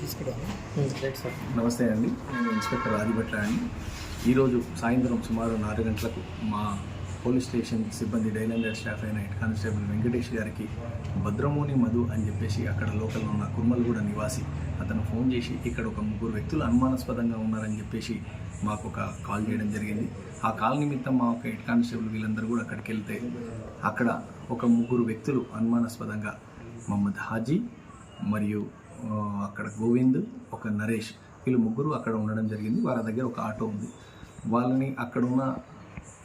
నమస్తే అండి. నేను ఇన్స్పెక్టర్ ఆదిభట్ల అండి. ఈరోజు సాయంత్రం సుమారు నాలుగు గంటలకు మా పోలీస్ స్టేషన్ సిబ్బంది డైలాండర్ స్టాఫ్ అయిన హెడ్ కానిస్టేబుల్ వెంకటేష్ గారికి భద్రమోని మధు అని చెప్పేసి అక్కడ లోకల్లో ఉన్న కుర్మల్గూడ నివాసి అతను ఫోన్ చేసి ఇక్కడ ఒక ముగ్గురు వ్యక్తులు అనుమానాస్పదంగా ఉన్నారని చెప్పేసి మాకు ఒక కాల్ చేయడం జరిగింది. ఆ కాల్ నిమిత్తం మా ఒక హెడ్ కానిస్టేబుల్ వీళ్ళందరూ కూడా అక్కడికి వెళ్తే అక్కడ ఒక ముగ్గురు వ్యక్తులు అనుమానాస్పదంగా మహమ్మద్ హాజీ మరియు అక్కడ గోవింద్ ఒక నరేష్ వీళ్ళు ముగ్గురు అక్కడ ఉండడం జరిగింది. వాళ్ళ దగ్గర ఒక ఆటో ఉంది. వాళ్ళని అక్కడున్న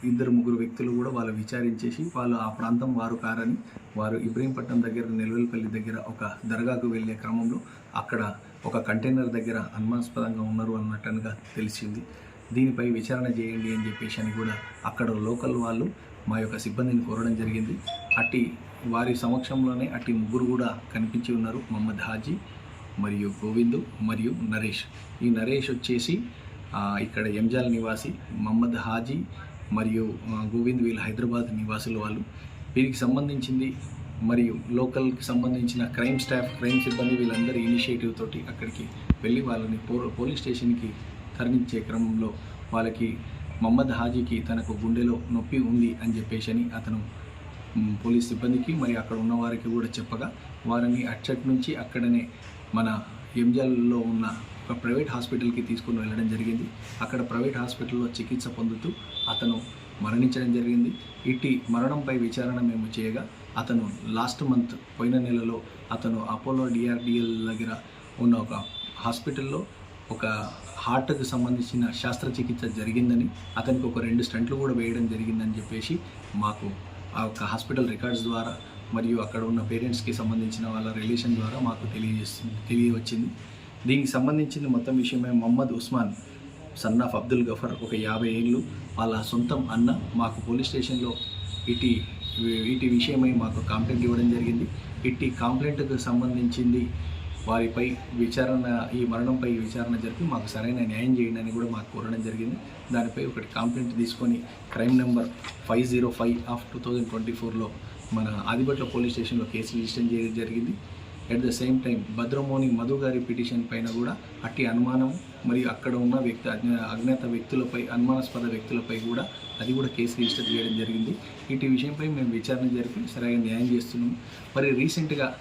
ఇద్దరు ముగ్గురు వ్యక్తులు కూడా వాళ్ళు విచారించేసి వాళ్ళు ఆ ప్రాంతం వారు కారని వారు ఇబ్రహీంపట్నం దగ్గర నిల్వలపల్లి దగ్గర ఒక దర్గాకు వెళ్ళే క్రమంలో అక్కడ ఒక కంటైనర్ దగ్గర అనుమానాస్పదంగా ఉన్నారు అన్నట్టుగా తెలిసింది. దీనిపై విచారణ చేయండి అని చెప్పేసి అని కూడా అక్కడ లోకల్ వాళ్ళు మా యొక్క సిబ్బందిని కోరడం జరిగింది. అట్టి వారి సమక్షంలోనే అట్టి ముగ్గురు కూడా కనిపించి ఉన్నారు. మహమ్మద్ హాజీ మరియు గోవిందు మరియు నరేష్. ఈ నరేష్ వచ్చేసి ఇక్కడ ఎంజాల్ నివాసి మహమ్మద్ హాజీ మరియు గోవింద్ వీళ్ళు హైదరాబాద్ నివాసులు వాళ్ళు. వీరికి సంబంధించింది మరియు లోకల్కి సంబంధించిన క్రైమ్ స్టాఫ్ క్రైమ్ సిబ్బంది వీళ్ళందరి ఇనిషియేటివ్ తోటి అక్కడికి వెళ్ళి వాళ్ళని పో పోలీస్ స్టేషన్కి తరలించే క్రమంలో వాళ్ళకి మహమ్మద్ హాజీకి తనకు గుండెలో నొప్పి ఉంది అని చెప్పేసి అని అతను పోలీస్ సిబ్బందికి మరి అక్కడ ఉన్న వారికి కూడా చెప్పగా వారిని అచ్చటి నుంచి అక్కడనే మన ఎంజల్లో ఉన్న ఒక ప్రైవేట్ హాస్పిటల్కి తీసుకుని వెళ్ళడం జరిగింది. అక్కడ ప్రైవేట్ హాస్పిటల్లో చికిత్స పొందుతూ అతను మరణించడం జరిగింది. ఇట్టి మరణంపై విచారణ మేము చేయగా అతను లాస్ట్ మంత్ పోయిన నెలలో అతను అపోలో డిఆర్డిఎల్ దగ్గర ఉన్న ఒక హాస్పిటల్లో ఒక హార్ట్కు సంబంధించిన శస్త్రచికిత్స జరిగిందని అతనికి ఒక రెండు స్టంట్లు కూడా వేయడం జరిగిందని చెప్పేసి మాకు ఆ యొక్క హాస్పిటల్ రికార్డ్స్ ద్వారా మరియు అక్కడ ఉన్న పేరెంట్స్కి సంబంధించిన వాళ్ళ రిలేషన్ ద్వారా మాకు తెలియజేస్తుంది తెలియవచ్చింది. దీనికి సంబంధించిన మొత్తం విషయమే మహమ్మద్ ఉస్మాన్ సన్ ఆఫ్ అబ్దుల్ గఫర్ ఒక యాభై ఏళ్ళు. వాళ్ళ సొంతం అన్న మాకు పోలీస్ స్టేషన్లో ఇటీ వీటి విషయమై మాకు కంప్లైంట్ ఇవ్వడం జరిగింది. ఇట్టి కంప్లైంట్కు సంబంధించింది వారిపై విచారణ ఈ మరణంపై విచారణ జరిపి మాకు సరైన న్యాయం చేయండి అని కూడా మాకు కోరడం జరిగింది. దానిపై ఒకటి కంప్లైంట్ తీసుకొని crime number five zero five of two thousand twenty ఫోర్లో మన ఆదిబట్ల పోలీస్ స్టేషన్లో కేసు రిజిస్టర్ చేయడం జరిగింది. At the same time Bhadramoni Madhu గారి పిటిషన్ పైన కూడా అట్టి అనుమానం మరియు అక్కడ ఉన్న వ్యక్తి అజ్ఞా అజ్ఞాత వ్యక్తులపై అనుమానాస్పద వ్యక్తులపై కూడా అది కూడా కేసు రిజిస్టర్ చేయడం జరిగింది. ఇటు విషయంపై మేము విచారణ జరిపి సరైన న్యాయం చేస్తున్నాము. మరి రీసెంట్గా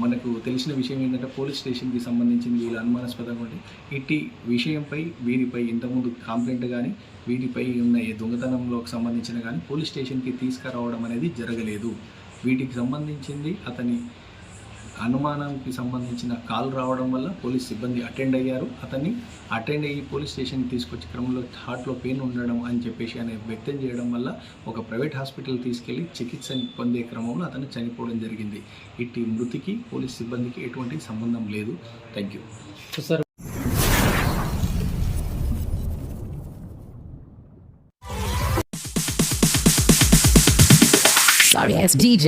మనకు తెలిసిన విషయం ఏంటంటే పోలీస్ స్టేషన్కి సంబంధించిన వీళ్ళు అనుమానాస్పదంగా ఉండి ఇట్టి విషయంపై వీరిపై ఇంతకుముందు కంప్లైంట్ కానీ వీటిపై ఉన్న ఏ దొంగతనంలోకి సంబంధించిన కానీ పోలీస్ స్టేషన్కి తీసుకురావడం అనేది జరగలేదు. వీటికి సంబంధించింది అతని అనుమానానికి సంబంధించిన కాల్ రావడం వల్ల పోలీస్ సిబ్బంది అటెండ్ అయ్యారు. అతన్ని అటెండ్ అయ్యి పోలీస్ స్టేషన్కి తీసుకొచ్చే క్రమంలో హార్ట్లో పెయిన్ ఉండడం అని చెప్పేసి అనే వ్యక్తం చేయడం వల్ల ఒక ప్రైవేట్ హాస్పిటల్ తీసుకెళ్ళి చికిత్స పొందే క్రమంలో అతను చనిపోవడం జరిగింది. ఇట్టి మృతికి పోలీస్ సిబ్బందికి ఎటువంటి సంబంధం లేదు. Thank you. Sir Sorry ass DJ.